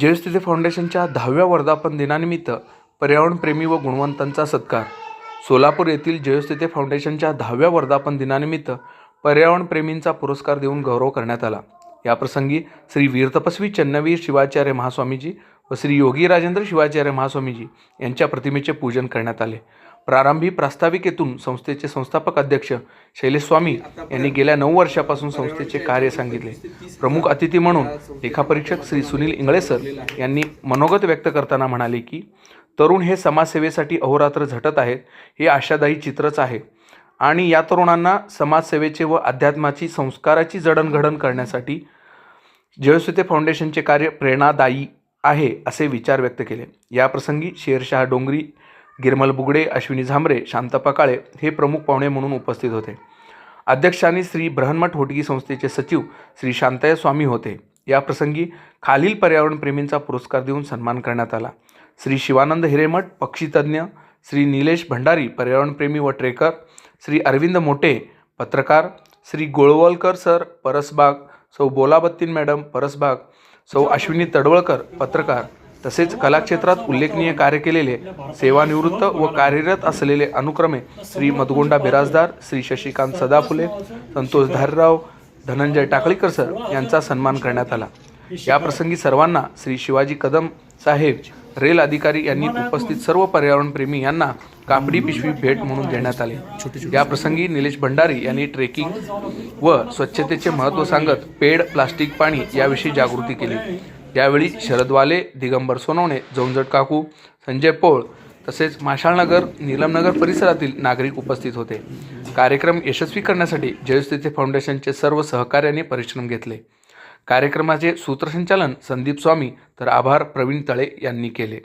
जयस्थिती फाउंडेशनच्या दहाव्या वर्धापन दिनानिमित्त पर्यावरणप्रेमी व गुणवंतांचा सत्कार. सोलापूर येथील जयस्थिती फाउंडेशनच्या दहाव्या वर्धापन दिनानिमित्त पर्यावरणप्रेमींचा पुरस्कार देऊन गौरव करण्यात आला. याप्रसंगी श्री वीरतपस्वी चन्नवीर शिवाचार्य महास्वामीजी व श्री योगी राजेंद्र शिवाचार्य महास्वामीजी यांच्या प्रतिमेचे पूजन करण्यात आले. प्रारंभी प्रास्ताविकेतून संस्थेचे संस्थापक अध्यक्ष शैलेश स्वामी यांनी गेल्या नऊ वर्षापासून संस्थेचे कार्य सांगितले. प्रमुख अतिथी म्हणून लेखापरीक्षक श्री सुनील इंगळे सर यांनी मनोगत व्यक्त करताना म्हणाले की तरुण हे समाजसेवेसाठी अहोरात्र झटत आहेत हे आशादायी चित्रच आहे. आणि या तरुणांना समाजसेवेचे व अध्यात्माची संस्काराची जडणघडण करण्यासाठी जयसुते फाउंडेशनचे कार्य प्रेरणादायी आहे असे विचार व्यक्त केले. याप्रसंगी शेरशाह डोंगरी गिरमल बुगडे अश्विनी झांबरे शांतप्पा काळे हे प्रमुख पाहुणे म्हणून उपस्थित होते. अध्यक्षांनी श्री ब्रहन्मठ होटगी संस्थेचे सचिव श्री शांतय स्वामी होते. याप्रसंगी खालील पर्यावरणप्रेमींचा पुरस्कार देऊन सन्मान करण्यात आला. श्री शिवानंद हिरेमठ पक्षीतज्ञ श्री निलेश भंडारी पर्यावरणप्रेमी व ट्रेकर श्री अरविंद मोटे पत्रकार श्री गोळवलकर सर परसबाग सौ बोलाबत्तीन मॅडम परसबाग सौ अश्विनी तडवळकर पत्रकार तसेच कलाक्षेत्रात उल्लेखनीय कार्य केलेले सेवानिवृत्त व कार्यरत असलेले अनुक्रमे श्री मधुगोंडा बिराजदार श्री शशिकांत सदाफुले संतोष धारराव धनंजय टाकळीकर सर यांचा सन्मान करण्यात आला. याप्रसंगी सर्वांना श्री शिवाजी कदम साहेब रेल अधिकारी यांनी उपस्थित सर्व पर्यावरणप्रेमी यांना कापडी पिशवी भेट म्हणून देण्यात आले. याप्रसंगी निलेश भंडारी यांनी ट्रेकिंग व स्वच्छतेचे महत्त्व सांगत पेड प्लास्टिक पाणी याविषयी जागृती केली. यावेळी शरदवाले दिगंबर सोनवणे जौंजट काकू संजय पोळ तसेच माशाळनगर नीलमनगर परिसरातील नागरिक उपस्थित होते. कार्यक्रम यशस्वी करण्यासाठी जयस्थिती फाउंडेशनचे सर्व सहकार्याने परिश्रम घेतले. कार्यक्रमाचे सूत्रसंचालन संदीप स्वामी तर आभार प्रवीण तळे यांनी केले.